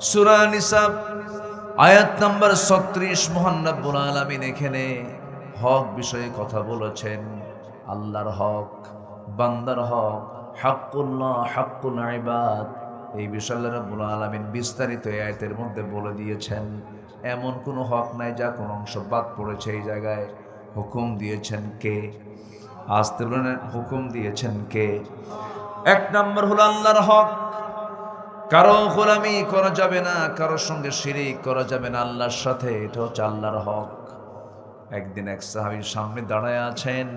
সুরা নিসাব আয়াত নাম্বার ছত্রিশ মোহান্নবুল আলমিন এখানে হক বিষয়ে কথা বলেছেন। আল্লাহর হক, বান্দার হক, হাক্কুল্লাহ, হাক্কুল ইবাদ, এই বিষয়ে আল্লাহ রাব্বুল আলামিন বিস্তারিত আয়াতের মধ্যে বলে দিয়েছেন। এমন কোনো হক নাই যা কোনো অংশ বাদ পড়েছে এই জায়গায়। হুকুম দিয়েছেন কে? আসতে হুকুম দিয়েছেন কে? এক নম্বর হলো আল্লাহর হক। কারও গোলামি করা যাবে না, কারোর সঙ্গে শিরিক করা যাবে না, আল্লাহর সাথে, এটা হচ্ছে আল্লাহর হক। একদিন এক সাহাবীর সামনে দাঁড়ায় আছেন,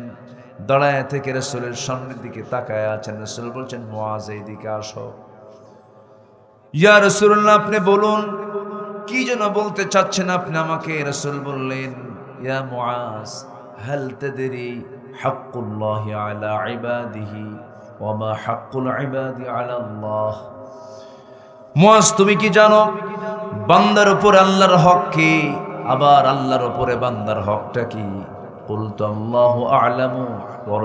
দাঁড়ায় থেকে রসুলের সামনের দিকে তাকায় আছেন, রসুল বলছেন মোয়াজ এই দিকে আসো। ইয়া রসুল্লাহ আপনি বলুন, কি যেন বলতে চাচ্ছেন আপনি আমাকে? রসুল বললেন, ইয়া মুআজ, হাল তাদরি হাক্কুল্লাহ আলা ইবাদিহি, ওয়া মা হাক্কুল ইবাদি আলা আল্লাহ? মুআজ তুমি কি জানো? বান্দার উপর আল্লাহর হক কি? আবার আল্লাহর উপরে বান্দার হকটা কি? বলতো আল্লাহ আলামু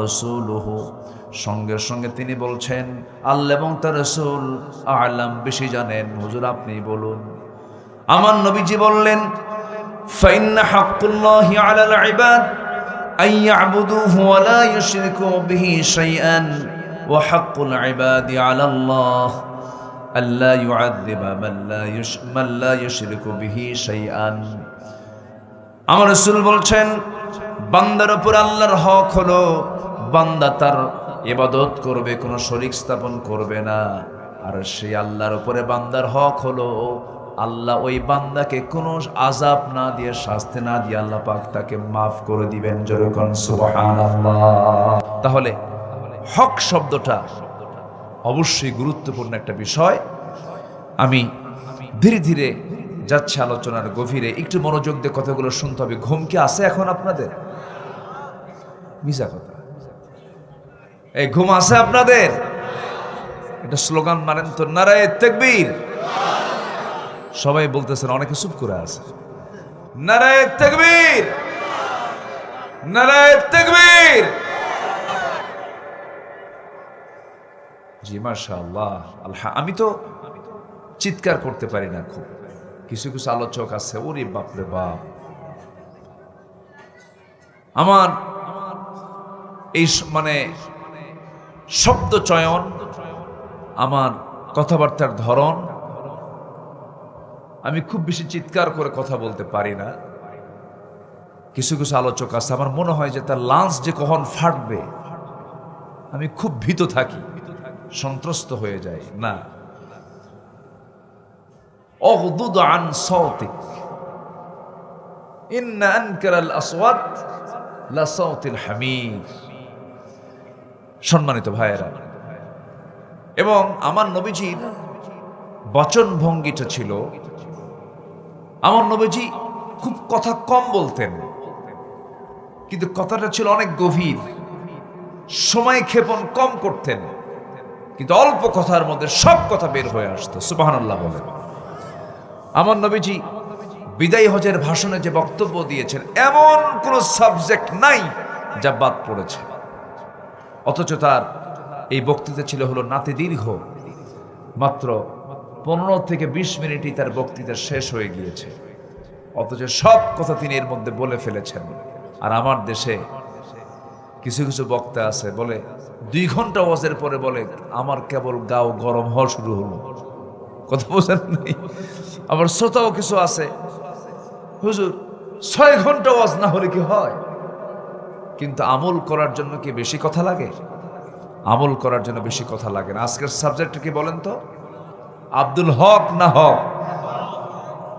রাসূলুহু। সঙ্গে সঙ্গে তিনি বলছেন, আল্লাহ এবং তার রসুল আলাম বেশি জানেন। হুজুর, আপনি বলুন। আমার নবীজি বললেন, ফাইন্না হাক্কুল্লাহি আলাল ইবাদ, আন ইয়াবুদুহু ওয়া লা ইউশরিকু বিহি শাইআন, ওয়া হাক্কুল ইবাদি আলাল্লাহ। আল্লা ইউআযযিবা মান লা মান লা ইউশরিকু বিহি শাইআন। আমার রসুল বান্দার উপর আল্লাহর হক হলো বান্দা তার ইবাদত করবে, কোনো শরিক স্থাপন করবে না। আর সেই আল্লাহর উপরে বান্দার হক হলো আল্লাহ ওই বান্দাকে কোনো আজাব না দিয়ে, শাস্তি না দিয়ে আল্লাহ পাক তাকে মাফ করে দিবেন। সুবহানাল্লাহ। তাহলে হক শব্দটা অবশ্যই গুরুত্বপূর্ণ একটা বিষয়। আমি ধীরে ধীরে যাচ্ছে আলোচনার গভীরে। একটু মনোযোগ দিয়ে কথাগুলো শুনতে হবে। ঘুম কি আছে এখন আপনাদের? মিশা কথা। এই ঘুম আছে আপনাদের? এটা স্লোগান মানেন তো নারায় তেকবীর। সবাই বলতেছেন, অনেকে চুপ করে আছে। নারায় তেকবীর! নারায় তেকবীর! জি, মাশাআল্লাহ। আল্লাহ আমি তো চিৎকার করতে পারি না খুব। কিছু কিছু আলোচক আছে, ওরে বাপরে বাপ। আমার এই মানে শব্দ চয়ন, আমার কথাবার্তার ধরন, আমি খুব বেশি চিৎকার করে কথা বলতে পারি না। কিছু কিছু আলোচক আছে, আমার মনে হয় যে তার লাঞ্চ যে কখন ফাটবে, আমি খুব ভীত থাকি। সন্ত্রস্ত হয়ে যাই না। অগদুদ আন সৌতিক সম্মানিত ভাইয়েরা, এবং আমার নবীজির বচন ভঙ্গিটা ছিল, আমার নবীজি খুব কথা কম বলতেন, কিন্তু কথাটা ছিল অনেক গভীর। সময় ক্ষেপণ কম করতেন। কিন্তু অল্প কথার মধ্যে সব কথা বের হয়ে আসতো। সুবহানাল্লাহ বলেন আমার নবীজি বিদায় হজের ভাষণে যে বক্তব্য দিয়েছেন, এমন কোন সাবজেক্ট নাই যা বাদ পড়েছে। অথচ তার এই বক্তৃতা ছিল হলো নাতি দীর্ঘ। মাত্র পনেরো থেকে বিশ মিনিটই তার বক্তৃতা শেষ হয়ে গিয়েছে। অথচ সব কথা তিনি এর মধ্যে বলে ফেলেছেন। আর আমার দেশে কিছু কিছু বক্তা আছে, বলে, দুই ঘণ্টা ওয়াজের পরে বলে, আমার কেবল গাও গরম হওয়া শুরু হলো। কথা বোঝেন নাই? আবার শ্রোতাও কিছু আছে, হুজুর, ছয় ঘণ্টা ওয়াজ না হলে কি হয়? কিন্তু আমল করার জন্য কি বেশি কথা লাগে? আমল করার জন্য বেশি কথা লাগে না। আজকের সাবজেক্ট কি বলেন তো? আব্দুল হক না হক?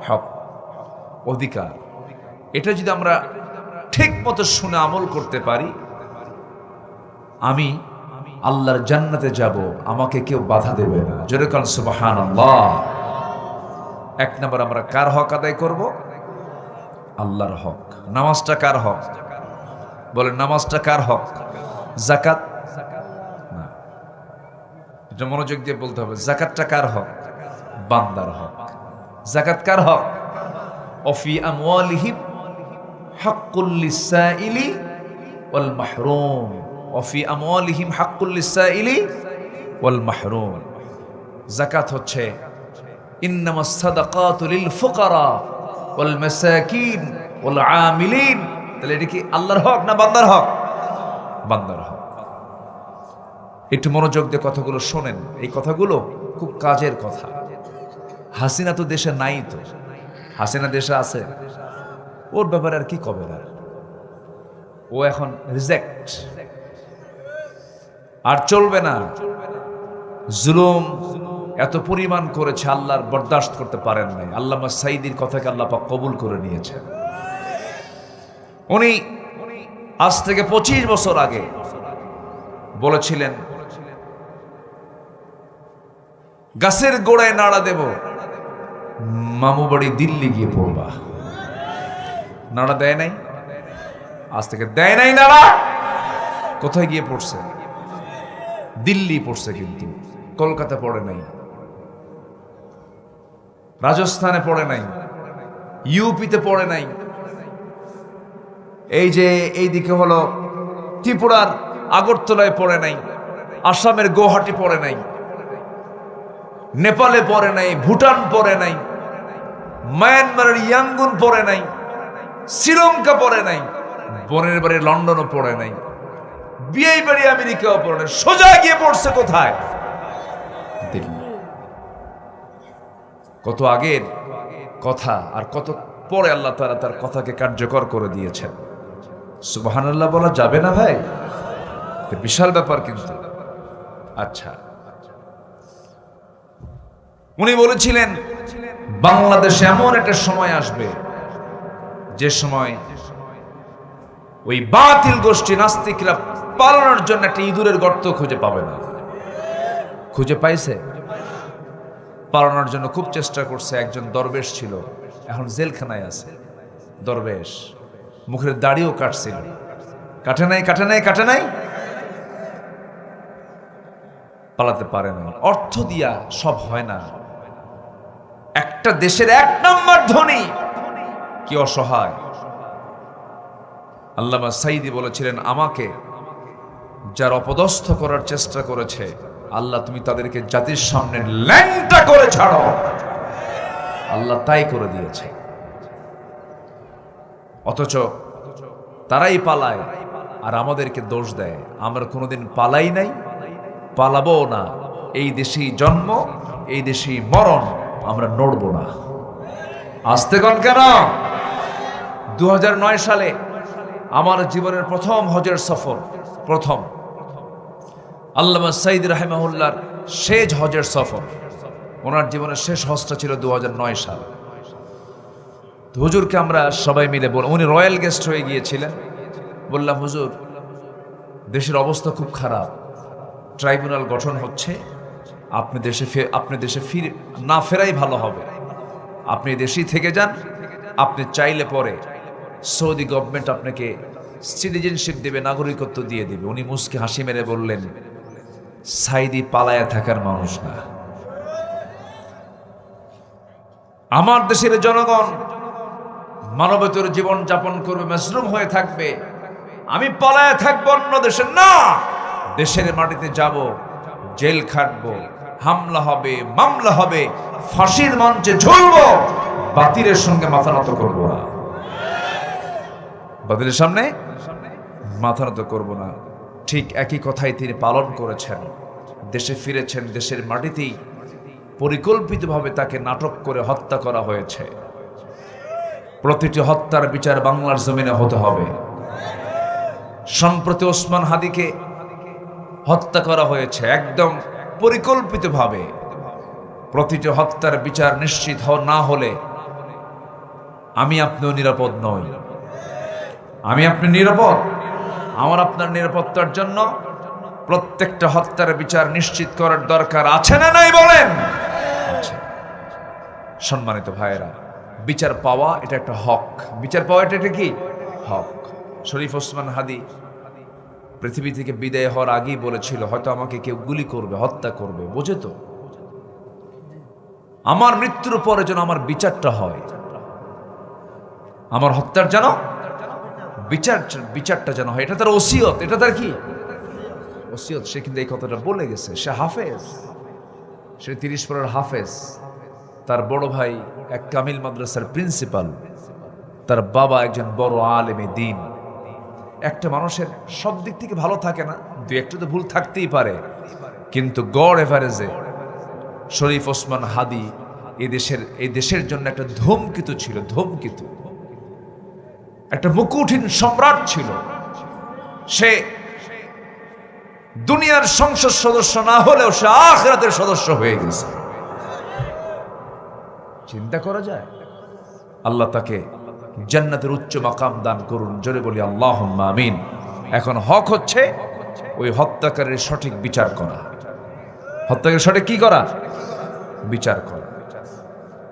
হক, অধিকার। এটা যদি আমরা ঠিক মতো শুনে আমল করতে পারি আমি আল্লাহর জান্নাতে যাব, আমাকে কেউ বাধা দেবে না। যেরকম সুবাহান এক নম্বর আমরা কার হক আদায় করব? আল্লাহর হক। নামাজটা কার হক? বলেন, নামাজটা কার হক? জাকাত এটা মনোযোগ দিয়ে বলতে হবে জাকাতটা কার হক? বান্দার হক। জাকাত কার হক? অফি আমওয়ালিহিম হাক্কুল মাহরুম। অফি আমওয়ালিহিম হাক্কুল লিসাইলি ওয়াল মাহরুম। জাকাত হচ্ছে তাহলে এটা কি আল্লাহর হক না বান্দার হক? বান্দার হক। একটু মনোযোগ দিয়ে কথাগুলো শোনেন। এই কথাগুলো খুব কাজের কথা। হাসিনা তো দেশে নাই তো। হাসিনা দেশে আছে। ওর ব্যাপারে আর কি কবে ও এখন রিজেক্ট আর চলবে না। জুলুম এত পরিমাণ করেছে, আল্লাহর বরদাস্ত করতে পারেন নাই। আল্লামা সাইদির কথাকে আল্লাহ পাক কবুল করে নিয়েছেন। উনি আজ থেকে পঁচিশ বছর আগে বলেছিলেন, গাছের গোড়ায় নাড়া দেব, মামু বাড়ি দিল্লি গিয়ে পড়বা। নাড়া দেয় নাই? আজ থেকে দেয় নাই নাড়া? কোথায় গিয়ে পড়ছে? দিল্লি পড়ছে কিন্তু, কলকাতা পড়ে নাই, রাজস্থানে পড়ে নাই, ইউপিতে পড়ে নাই। এই যে এই দিকে হলো ত্রিপুরার আগরতলায় পড়ে নাই, আসামের গুয়াহাটি পড়ে নাই, নেপালে পড়ে নাই, ভুটান পড়ে নাই, মায়ানমারের ইয়াঙ্গুন পড়ে নাই, শ্রীলঙ্কা পড়ে নাই, বনের বাড়ি লন্ডনও পড়ে নাই। বিয়ে বাড়ি আমেরিকাও পড়ে নাই সোজা গিয়ে পড়ছে কোথায়? দিল্লি। কত আগের কথা আর কত পরে আল্লাহ তারা তার কথাকে কার্যকর করে দিয়েছেন। সুবাহান আল্লাহ বলা যাবে না ভাই? বিশাল ব্যাপার কিন্তু। আচ্ছা। উনি বলেছিলেন, বাংলাদেশে এমন একটা সময় আসবে, যে সময় ওই বাতিল গোষ্ঠী নাস্তিকরা পালানোর জন্য একটা ইঁদুরের গর্ত খুঁজে পাবে না। খুঁজে পাইছে? পালানোর জন্য খুব চেষ্টা করছে। একজন দরবেশ ছিল। এখন জেলখানায় আছে। দরবেশ। মুখের দাড়িও কাটছিল। কাটে নাই কাটে নাই কাটে নাই। পালাতে পারে না অর্থ দিয়া সব হয় না। একটা দেশের এক নম্বর ধনী। কি অসহায়। আল্লামা সাইদি বলেছিলেন, আমাকে যার অপদস্থ করার চেষ্টা করেছে, আল্লাহ তুমি তাদেরকে জাতির সামনে ল্যাংটা করে ছাড়ো। আল্লাহ তাই করে দিয়েছে। অথচ তারাই পালায় আর আমাদেরকে দোষ দেয়। আমরা কোনোদিন পালাই নাই, পালাবো না। এই দেশেই জন্ম, এই দেশেই মরণ, আমরা নড়ব না। আসতে কন কেন? দু হাজার নয় সালে আমার জীবনের প্রথম হজের সফর, প্রথম। আল্লামা সাইদ রাহেমাহুল্লার শেষ হজের সফর। ওনার জীবনের শেষ হজটা ছিল দু হাজার নয় সাল। হুজুরকে আমরা সবাই মিলে বল উনি রয়্যাল গেস্ট হয়ে গিয়েছিলেন। বললাম, হুজুর, দেশের অবস্থা খুব খারাপ। ট্রাইব্যুনাল গঠন হচ্ছে। আপনি দেশে আপনি দেশে ফিরে না ফেরাই ভালো হবে। আপনি দেশেই থেকে যান। আপনি চাইলে পরে সৌদি গভর্নমেন্ট আপনাকে সিটিজেনশিপ দেবে, নাগরিকত্ব দিয়ে দেবে। উনি মুসকে হাসি মেরে বললেন সাইদি পালায়া থাকার মানুষ না। আমার দেশের জনগণ মানবতর জীবন যাপন করবে মাশরুম হয়ে থাকবে। আমি পালায় থাকব অন্য দেশে না। দেশের মাটিতে যাব, জেল খাটবো, হামলা হবে, মামলা হবে, ফাঁসির মঞ্চে ঝুলবো, বাতিলের সঙ্গে মাথা নত করব না। বাতিলের সামনে মাথা নত করব না। ঠিক একই কথাই তিনি পালন করেছেন। দেশে ফিরেছেন, দেশের মাটিতেই পরিকল্পিতভাবে তাকে নাটক করে হত্যা করা হয়েছে। প্রতিটি হত্যার বিচার বাংলার জমিনে হতে হবে। সম্প্রতি ওসমান হাদিকে হত্যা করা হয়েছে একদম পরিকল্পিতভাবে। প্রতিটি হত্যার বিচার নিশ্চিত না হলে আমি আপনিও নিরাপদ নই। আমি আপনি নিরাপদ? আমার আপনার নিরাপত্তার জন্য প্রত্যেকটা হত্যার বিচার নিশ্চিত করার দরকার আছে না নাই বলেন? সম্মানিত ভাইয়েরা, বিচার পাওয়া এটা একটা হক। বিচার পাওয়া এটা একটা কি? হক। শরীফ ওসমান হাদি পৃথিবী থেকে বিদায় হওয়ার আগেই বলেছিল, হয়তো আমাকে কেউ গুলি করবে, হত্যা করবে, বোঝে তো? আমার মৃত্যুর পরে যেন আমার বিচারটা হয়। আমার হত্যার যেন বিচার, বিচারটা যেন হয়। এটা তার ওসিয়ত। এটা তার কি? ওসিয়ত। সে কিন্তু এই কথাটা বলে গেছে। সে হাফেজ। সে তিরিশ পরের হাফেজ। তার বড় ভাই এক কামিল মাদ্রাসার প্রিন্সিপাল। তার বাবা একজন বড় আলেমে দিন। একটা মানুষের সব দিক থেকে ভালো থাকে না। দু একটা তো ভুল থাকতেই পারে। কিন্তু গড় এভারেজে শরীফ ওসমান হাদি দেশের এই দেশের জন্য একটা ধূমকিতু ছিল। ধূমকিতু। একটা মুকুটহীন সম্রাট ছিল। সে দুনিয়ার সংসদ সদস্য না হলেও সে আখরাতের সদস্য হয়ে গেছে। চিন্তা করা যায়? আল্লাহ তাকে জান্নাতের উচ্চ মাকাম দান করুন, জোরে বলি আল্লাহ আমিন। এখন হক হচ্ছে ওই হত্যাকারীর সঠিক বিচার করা। হত্যাকারীর সঠিক কি করা? বিচার করা।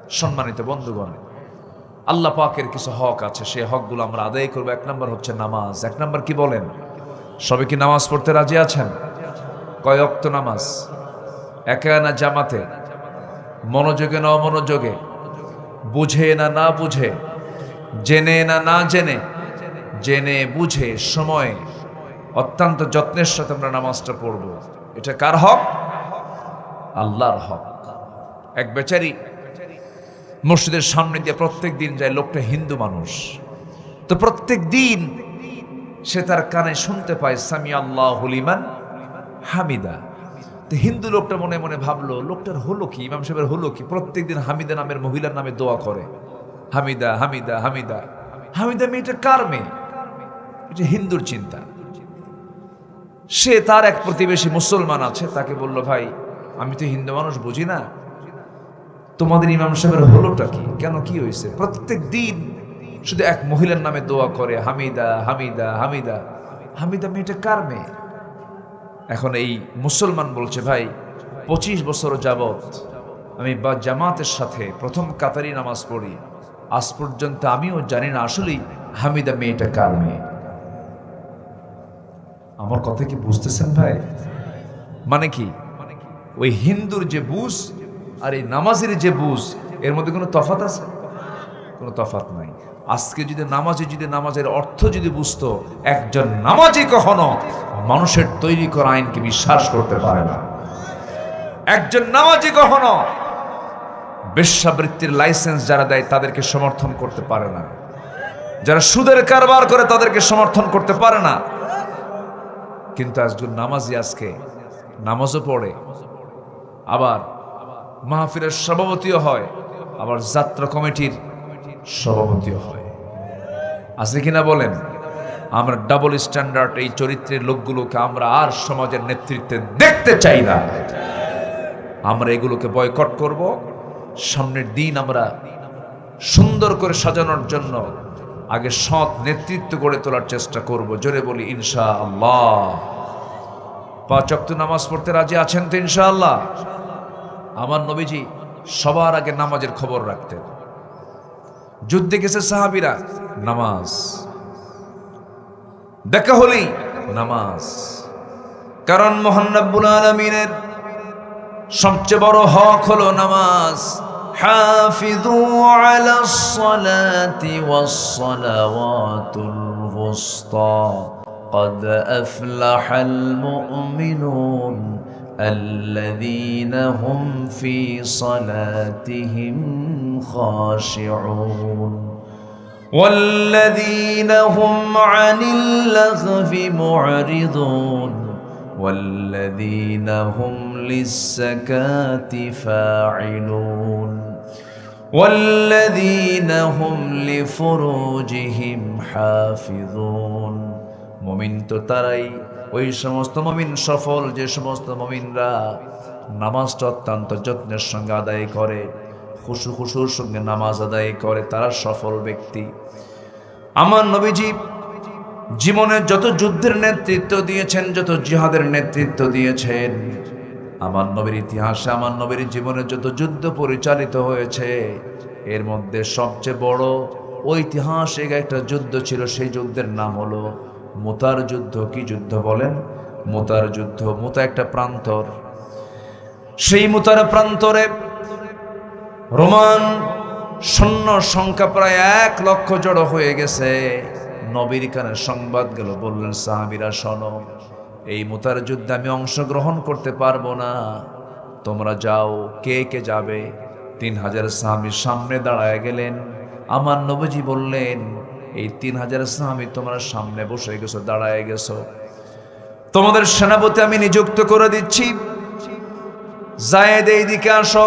সম্মানিত বন্ধুগণ আল্লাহ পাকের কিছু হক আছে সেই হকগুলো আমরা আদায় করব। এক নম্বর হচ্ছে নামাজ। এক নম্বর কি বলেন? সবে কি নামাজ পড়তে রাজি আছেন? কয় অক্ত নামাজ? একা না জামাতে? মনোযোগে না অমনোযোগে? বুঝে না না বুঝে? জেনে না না জেনে? জেনে বুঝে সময়ে, অত্যন্ত যত্নের সাথে আমরা নামাজটা পড়ব। এটা কার হক? আল্লাহর হক। এক বেচারি মসজিদের সামনে দিয়ে প্রত্যেক দিন যায় লোকটা হিন্দু মানুষ। তো প্রত্যেক দিন সে তার কানে শুনতে পায় সামি আল্লাহ হলিমান হামিদা। তো হিন্দু লোকটা মনে মনে ভাবলো, লোকটার হলো কি? ইমাম সাহেবের হলো কি? প্রত্যেকদিন হামিদা নামের মহিলার নামে দোয়া করে। হামিদা হামিদা হামিদা। হামিদা মেয়েটা কার মেয়ে? এটা হিন্দুর চিন্তা। সে তার এক প্রতিবেশী মুসলমান আছে, তাকে বলল, ভাই, আমি তো হিন্দু মানুষ, বুঝি না? তোমাদের ইমাম সাহেবের হলোটা কি? কেন কি হয়েছে? প্রত্যেক দিন শুধু এক মহিলার নামে দোয়া করে, হামিদা হামিদা হামিদা। হামিদা মেয়েটা কার মেয়ে? এখন এই মুসলমান বলছে, ভাই, পঁচিশ বছর যাবত আমি বা জামাতের সাথে প্রথম কাতারি নামাজ পড়ি। আজ পর্যন্ত আমিও জানি না আসলেই হামিদা মেয়েটা কার মেয়ে। আমার কথা কি বুঝতেছেন ভাই? মানে কি? ওই হিন্দুর যে বুঝ আর এই নামাজের যে বুঝ, এর মধ্যে কোনো তফাত আছে? কোনো তফাত নাই। আজকে যদি নামাজে যদি নামাজের অর্থ যদি বুঝতো, একজন নামাজি কখনো মানুষের তৈরি করা আইনকে বিশ্বাস করতে পারে না। একজন নামাজি কখনো বেশ্যাবৃত্তির লাইসেন্স যারা দেয়, তাদেরকে সমর্থন করতে পারে না। যারা সুদের কারবার করে, তাদেরকে সমর্থন করতে পারে না। কিন্তু একজন নামাজি আজকে নামাজও পড়ে, আবার মাহফিলের সভাপতিও হয়, আবার যাত্রা কমিটির সভাপতিও হয়। আছে কিনা বলেন? আমরা ডাবল স্ট্যান্ডার্ড এই চরিত্রের লোকগুলোকে আমরা আর সমাজের নেতৃত্বে দেখতে চাই না। আমরা এগুলোকে বয়কট করব। সামনের দিন আমরা সুন্দর করে সাজানোর জন্য আগে সৎ নেতৃত্ব গড়ে তোলার চেষ্টা করব। জোরে বলি ইনশা আল্লাহ পাঁচ নামাজ পড়তে রাজি আছেন তো ইনশাআল্লাহ? আমার নবীজি সবার আগে নামাজের খবর রাখতেন যুদ্ধে গেছে সাহাবিরা নামাজ দেখা হলেই নামাজ কারণ মোহান্নবুল আলমিনের সবচেয়ে বড় হক হলো নামাজ حافظوا على الصلاة والصلوات الوسطى قد أفلح المؤمنون الذين هم في صلاتهم خاشعون والذين هم عن اللغو معرضون والذين هم للزكاة فاعلون والذين هم لفروجهم حافظون مؤمن تتري ওই সমস্ত মমিন সফল, যে সমস্ত মমিনরা নামাজটা অত্যন্ত যত্নের সঙ্গে আদায় করে, খুশু খুশুর সঙ্গে নামাজ আদায় করে, তারা সফল ব্যক্তি। আমার নবীজি জীবনের যত যুদ্ধের নেতৃত্ব দিয়েছেন, যত জিহাদের নেতৃত্ব দিয়েছেন, আমার নবীর ইতিহাসে, আমার নবীর জীবনে যত যুদ্ধ পরিচালিত হয়েছে, এর মধ্যে সবচেয়ে বড় ঐতিহাসিক একটা যুদ্ধ ছিল, সেই যুদ্ধের নাম হলো মোতার যুদ্ধ কি যুদ্ধ বলেন? মোতার যুদ্ধ, মোতা একটা প্রান্তর। সেই মোতার প্রান্তরে রোমান সৈন্য সংখ্যা প্রায় এক লক্ষ জড়ো হয়ে গেছে। নবীর কানে সংবাদ গেল, বললেন, সাহাবিরা, শোনো, এই মোতার যুদ্ধে আমি অংশগ্রহণ করতে পারব না। তোমরা যাও, কে কে যাবে? তিন হাজার সাহাবি সামনে দাঁড়ায় গেলেন। আমার নবজি বললেন এই তিন হাজার সাহাবি তোমার সামনে বসে গেছো, দাঁড়ায় গেছো। তোমাদের সেনাপতি আমি নিযুক্ত করে দিচ্ছি। জায়েদ এইদিকে আসো।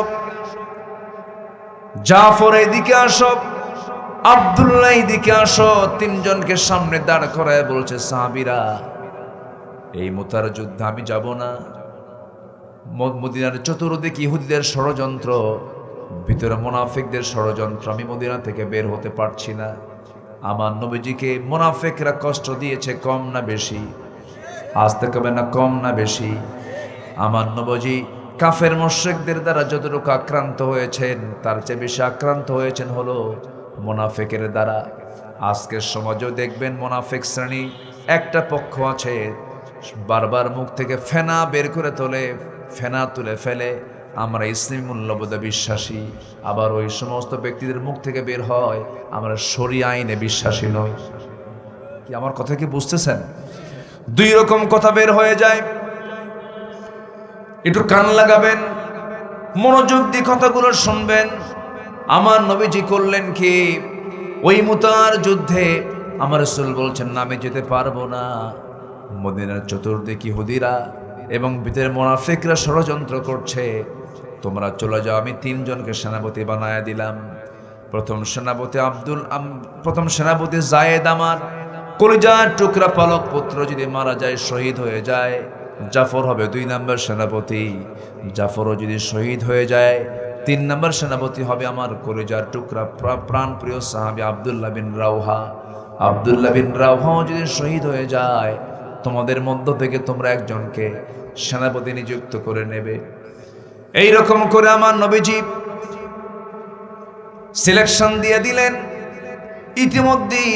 জাফর এইদিকে আসো। আবদুল্লাহ এইদিকে আসো। তিনজনকে সামনে দাঁড় করায় বলছে, সাহাবিরা, এই মোতার যুদ্ধে আমি যাব না। মদিনার চতুর্দিকে ইহুদিদের ষড়যন্ত্র, ভিতরে মোনাফিকদের ষড়যন্ত্র আমি মদিনা থেকে বের হতে পারছি না। আমার নবীজিকে মোনাফেকরা কষ্ট দিয়েছে কম না বেশি। আসতে কবে না কম না বেশি। আমার নবজি কাফের মোশেকদের দ্বারা যতটুকু আক্রান্ত হয়েছেন, তার চেয়ে বেশি আক্রান্ত হয়েছেন হলো মোনাফেকের দ্বারা। আজকের সমাজেও দেখবেন মোনাফেক শ্রেণি একটা পক্ষ আছে, বারবার মুখ থেকে ফেনা বের করে তোলে, ফেনা তুলে ফেলে। আমরা ইসলামী মূল্যবোধে বিশ্বাসী। আবার ওই সমস্ত ব্যক্তিদের মুখ থেকে বের হয়, আমরা সরি আইনে বিশ্বাসী নই। কি আমার কথা কি বুঝতেছেন? দুই রকম কথা বের হয়ে যায়। একটু কান লাগাবেন, মনোযোগ দিয়ে কথাগুলো শুনবেন। আমার নবীজি করলেন কি? ওই মুতার যুদ্ধে আমার রসুল বলছেন আমি যেতে পারব না। মদিনার চতুর্দিকে হুদিরা এবং ভিতরে মোনাফিকরা ষড়যন্ত্র করছে। তোমরা চলে যাও, আমি তিনজনকে সেনাপতি বানায় দিলাম। প্রথম সেনাপতি আব্দুল প্রথম সেনাপতি জায়েদ আমার। কলিজার টুকরা পালক পুত্র যদি মারা যায়, শহীদ হয়ে যায়। জাফর হবে দুই নম্বর সেনাপতি। জাফরও যদি শহীদ হয়ে যায়, তিন নম্বর সেনাপতি হবে আমার কলিজার টুকরা প্রা- প্রাণপ্রিয় সাহাবি আবদুল্লাহ বিন রাউহা। আবদুল্লাহ বিন রাউহাও যদি শহীদ হয়ে যায়, তোমাদের মধ্য থেকে তোমরা একজনকে সেনাপতি নিযুক্ত করে নেবে। এই রকম করে আমার নবীজি সিলেকশন দিয়ে দিলেন। ইতিমধ্যেই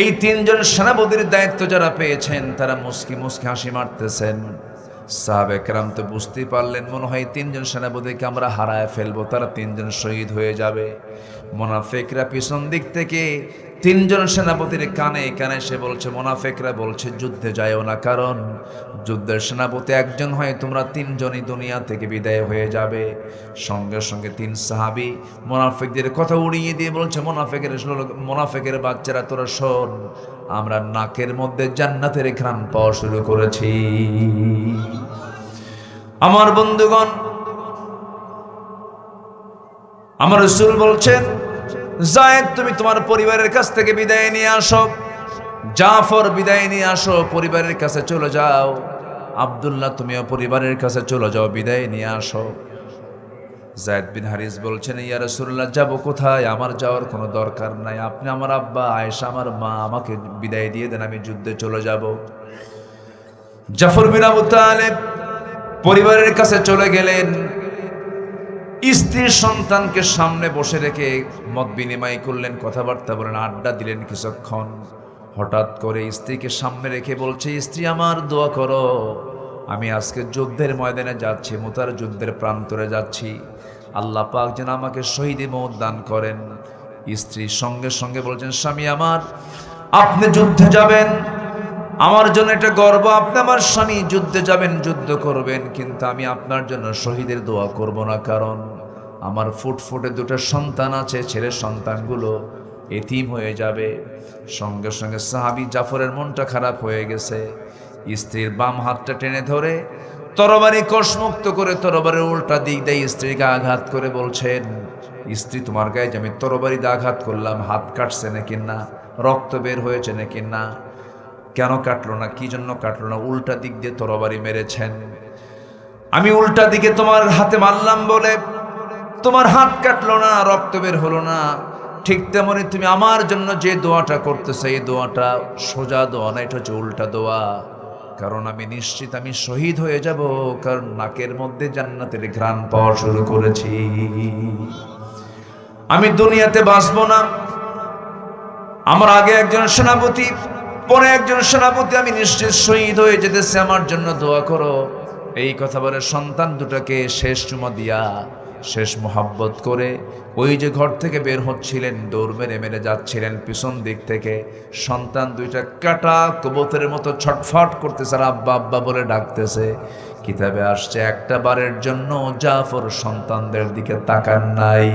এই তিনজন সেনাপতির দায়িত্ব যারা পেয়েছেন, তারা মুসকি মুসকি হাসি মারতেছেন। সাহাবেকরাম তো বুঝতেই পারলেন, মনে হয় তিনজন সেনাপতিকে আমরা হারায় ফেলব, তারা তিনজন শহীদ হয়ে যাবে। মোনাফেকরা পিছন দিক থেকে তিনজন সেনাপতির কানে কানে সে বলছে, মোনাফেকরা বলছে, যুদ্ধে যায়ও না, কারণ যুদ্ধের সেনাপতি একজন হয় তোমরা তিনজনই দুনিয়া থেকে বিদায় হয়ে যাবে। সঙ্গে সঙ্গে তিন সাহাবি মোনাফেকদের কথা উড়িয়ে দিয়ে বলছে, মোনাফেকের মোনাফেকের বাচ্চারা, তোরা শোন, আমরা নাকের মধ্যে জান্নাতের ঘ্রাণ পাওয়া শুরু করেছি। আমার বন্ধুগণ, আমার রসুল বলছেন জায়েদ, তুমি তোমার পরিবারের কাছ থেকে বিদায় নিয়ে আসো। জাফর, বিদায় নিয়ে আসো, পরিবারের কাছে চলে যাও। আব্দুল্লাহ, তুমিও পরিবারের কাছে চলে যাও, বিদায় নিয়ে আসো। জায়দ বিন হারিস বলছেন, ইয়া রসুল্লাহ যাব কোথায়? আমার যাওয়ার কোনো দরকার নাই। আপনি আমার আব্বা, আয়েশা আমার মা, আমাকে বিদায় দিয়ে দেন, আমি যুদ্ধে চলে যাব। জাফর বিন আবু তালেব পরিবারের কাছে চলে গেলেন। স্ত্রীর সন্তানকে সামনে বসে রেখে মত বিনিময় করলেন, কথাবার্তা বলেন, আড্ডা দিলেন কিছুক্ষণ। হঠাৎ করে স্ত্রীকে সামনে রেখে বলছে, স্ত্রী আমার দোয়া করো, আমি আজকে যুদ্ধের ময়দানে যাচ্ছি, মোতার যুদ্ধের প্রান্তরে যাচ্ছি। আল্লাহ পাক যেন আমাকে শহীদি মত দান করেন। স্ত্রী সঙ্গে সঙ্গে বলছেন, স্বামী আমার, আপনি যুদ্ধে যাবেন, আমার জন্য এটা গর্ব, আপনি আমার স্বামী, যুদ্ধে যাবেন, যুদ্ধ করবেন, কিন্তু আমি আপনার জন্য শহীদের দোয়া করব না, কারণ আমার ফুটফুটে দুটো সন্তান আছে, ছেলের সন্তানগুলো এতিম হয়ে যাবে। সঙ্গে সঙ্গে সাহাবি জাফরের মনটা খারাপ হয়ে গেছে। স্ত্রীর বাম হাতটা টেনে ধরে তরবারি কষমুক্ত করে তরবারের উল্টা দিক দিয়ে স্ত্রীকে আঘাত করে বলছেন, স্ত্রী, তোমার গায়ে যে আমি তরবারি দিয়ে আঘাত করলাম, হাত কাটছে নাকি না? রক্ত বের হয়েছে নাকি না? কেন কাটলো না? কি জন্য কাটলো না? উল্টা দিক দিয়ে তরবারি মেরেছেন। আমি উল্টা দিকে তোমার হাতে মারলাম বলে তোমার হাত কাটলো না, রক্ত বের হলো না। ঠিক তেমনি তুমি আমার জন্য যে দোয়াটা করতেছে, এই দোয়াটা সোজা দোয়া না, এটা হচ্ছে উল্টা দোয়া। কারণ আমি নিশ্চিত আমি শহীদ হয়ে যাব, কারণ নাকের মধ্যে জান্নাতের ঘ্রাণ পাওয়া শুরু করেছি। আমি দুনিয়াতে বাঁচবো না। আমার আগে একজন সেনাপতি, পরে একজন সেনাপতি, আমি নিশ্চিত শহীদ হয়ে যেতেছে। আমার জন্য দোয়া করো। এই কথা বলে সন্তান দুটাকে শেষ চুমা দিয়া শেষ মোহাব্বত করে ওই যে ঘর থেকে বের হচ্ছিলেন, দৌড় মেরে মেরে যাচ্ছিলেন পিছন দিক থেকে। সন্তান দুইটা কাটা কবুতরের মতো ছটফট করতেছে আর আব্বা আব্বা বলে ডাকতেছে। কিতাবে আসছে, একটা বারের জন্য জাফর সন্তানদের দিকে তাকান নাই।